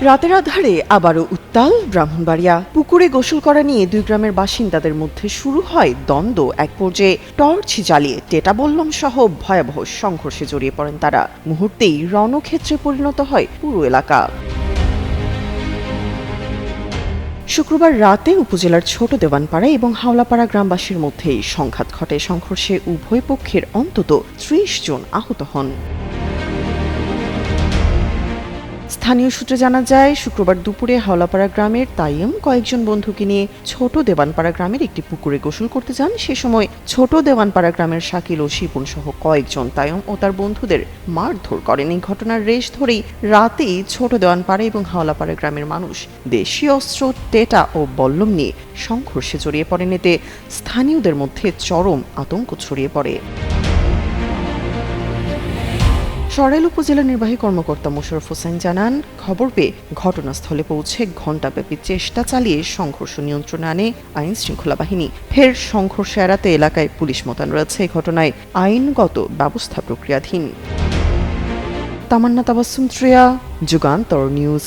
রাতের আধারে আবারও উত্তাল ব্রাহ্মণবাড়িয়া। পুকুরে গোসল করা নিয়ে দুই গ্রামের বাসিন্দাদের মধ্যে শুরু হয় দ্বন্দ্ব। এক পর্যায়ে টর্চ জ্বালিয়ে টেটা বল্লম সহ ভয়াবহ সংঘর্ষে জড়িয়ে পড়েন তারা। মুহূর্তেই রণক্ষেত্রে পরিণত হয় পুরো এলাকা। শুক্রবার রাতে উপজেলার ছোট দেওয়ানপাড়া এবং হাওলাপাড়া গ্রামবাসীর মধ্যে সংঘাত ঘটে। সংঘর্ষে উভয় পক্ষের অন্তত ত্রিশ জন আহত হন। স্থানীয় সূত্রে জানা যায়, শুক্রবার দুপুরে হাওলাপাড়া গ্রামের তাইম কয়েকজন বন্ধুকে নিয়ে ছোট দেওয়ানপাড়া গ্রামের একটি পুকুরে গোসল করতে যান। সে সময় ছোট দেওয়ানপাড়া গ্রামের শাকিল ও শিপুন সহ কয়েকজন তাইম ও তার বন্ধুদের মারধর করেন। এই ঘটনার রেশ ধরেই রাতেই ছোট দেওয়ানপাড়া এবং হাওলাপাড়া গ্রামের মানুষ দেশীয় অস্ত্র, টেটা ও বল্লম নিয়ে সংঘর্ষে জড়িয়ে পড়েন। এতে স্থানীয়দের মধ্যে চরম আতঙ্ক ছড়িয়ে পড়ে। সরাইল উপজেলা নির্বাহী কর্মকর্তা মোশারফ হোসেন জানান, খবর পেয়ে ঘটনাস্থলে পৌঁছে ঘণ্টাব্যাপী চেষ্টা চালিয়ে সংঘর্ষ নিয়ন্ত্রণে আনে আইন শৃঙ্খলা বাহিনী। ফের সংঘর্ষ এড়াতে এলাকায় পুলিশ মোতায়েন রয়েছে এই ঘটনায় আইনগত ব্যবস্থা প্রক্রিয়াধীন। তামান্না তাবাসুম ত্রিয়া, যুগান্তর নিউজ।